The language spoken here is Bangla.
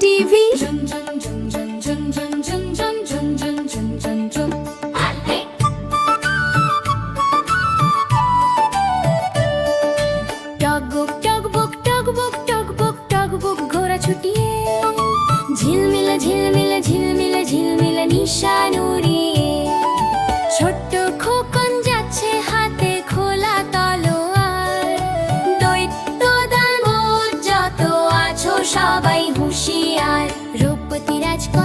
টিভি। ঝিলমিলে ঝিলমিলে ঝিলমিলে ঝিলমিলে ছোট্ট খোকন যাচ্ছে হাতে খোলা তলোয়ার। দৈত্য যত আছো সবাই Let's go.